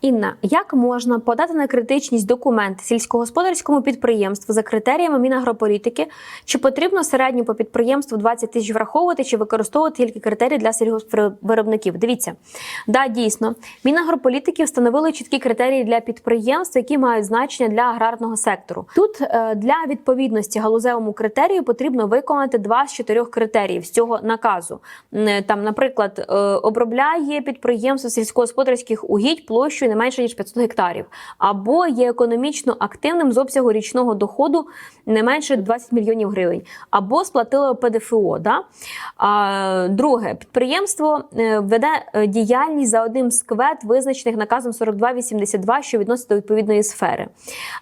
Інна, як можна подати на критичність документ сільськогосподарському підприємству за критеріями Мінагрополітики? Чи потрібно середньо по підприємству 20 тисяч враховувати чи використовувати тільки критерії для сільгоспвиробників? Дивіться, да, дійсно, Мінагрополітики встановили чіткі критерії для підприємств, які мають значення для аграрного сектору. Тут е, для відповідності галузевому критерію потрібно виконати два з чотирьох критеріїв з цього наказу. Там, наприклад, е, обробляє підприємство сільськогосподарських угідь площею не менше ніж 500 гектарів, або є економічно активним з обсягу річного доходу не менше 20 мільйонів гривень, або сплатило ПДФО. Да? А, друге, підприємство е, веде е, діяльність за одним з квет, визначених наказом 4282, що відноситься до відповідної сфери.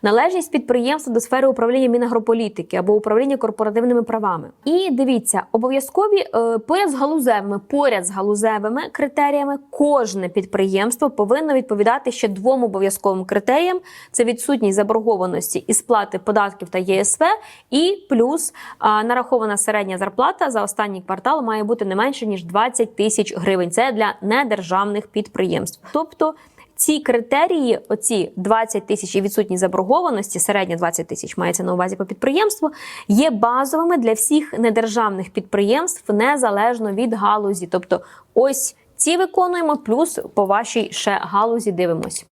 Належність підприємства до сфери управління Мінагрополітики або управління корпоративними правами. І дивіться, обов'язкові е, поряд з галузевими, поряд з галузевими критеріями, кожне підприємство повинно відповідати ще двом обов'язковим критеріям: це відсутність заборгованості і сплати податків та ЄСВ, і плюс а, нарахована середня зарплата за останній квартал має бути не менше ніж 20 тисяч гривень. Це для недержавних підприємств. Тобто ці критерії, оці 20 тисяч і відсутність заборгованості, середня 20 тисяч мається на увазі по підприємству, є базовими для всіх недержавних підприємств незалежно від галузі. Тобто, ось ці виконуємо, плюс по вашій ще галузі дивимось.